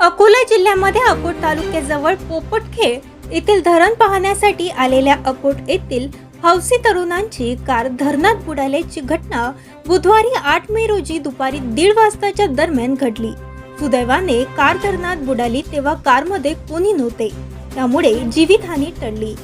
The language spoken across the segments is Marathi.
अकोला जिल्ह्यामध्ये अकोट तालुक्याजवळ पोपटखे येथील धरण पाहण्यासाठी आलेल्या अकोट येथील हौसी तरुणांची कार धरणात बुडाल्याची घटना बुधवारी आठ मे रोजी दुपारी दीड वाजताच्या दरम्यान घडली. सुदैवाने कार धरणात बुडाली तेव्हा कारमध्ये कोणी नव्हते. त्यामुळे जीवितहानी टळली.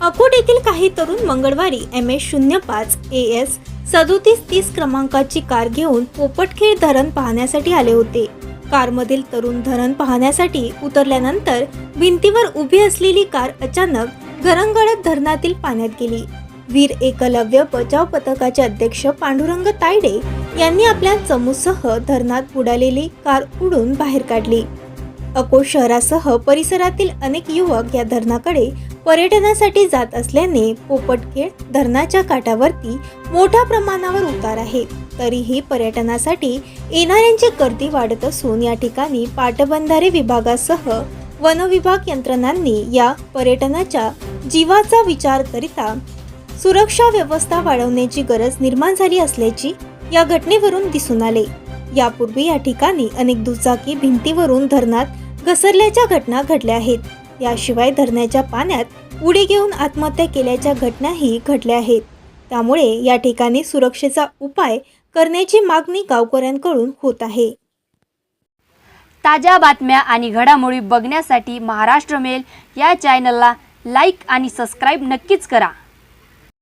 अकोट येथील काही तरुण मंगळवारी एम एस शून्य पाच ए एस सदोतीस तीस क्रमांकाची कार घेऊन पोपटखेड धरण पाहण्यासाठी आले होते. कारमधील तरुण धरण पाहण्यासाठी उतरल्यानंतर भिंतीवर उभी असलेली कार अचानक घरंगळत धरणातील पाण्यात गेली. वीर एकलव्य बचाव पथकाचे अध्यक्ष पांडुरंग तायडे यांनी आपल्या चमूसह धरणात बुडालेली कार उडून बाहेर काढली. अकोट शहरासह परिसरातील अनेक युवक या धरणाकडे पर्यटनासाठी जात असल्याने पोपटखेड धरणाच्या काठावरती मोठ्या प्रमाणावर उतार आहे. तरीही पर्यटनासाठी येणाऱ्यांची गर्दी वाढत असून या ठिकाणी पाटबंधारे विभागासह वनविभाग यंत्रणांनी या पर्यटनाच्या जीवाचा विचार करिता सुरक्षा व्यवस्था वाढवण्याची गरज निर्माण झाली असल्याची या घटनेवरून दिसून आले. यापूर्वी या ठिकाणी अनेक दुचाकी भिंतीवरून धरणात घसरल्याच्या घटना घडल्या आहेत. याशिवाय धरणाच्या पाण्यात उडी घेऊन आत्महत्या केल्याच्या घटनाही घडल्या आहेत. त्यामुळे या ठिकाणी सुरक्षेचा उपाय करण्याची मागणी गावकऱ्यांकडून होत आहे. ताज्या बातम्या आणि घडामोडी बघण्यासाठी महाराष्ट्र मेल या चॅनलला लाईक आणि सबस्क्राईब नक्कीच करा.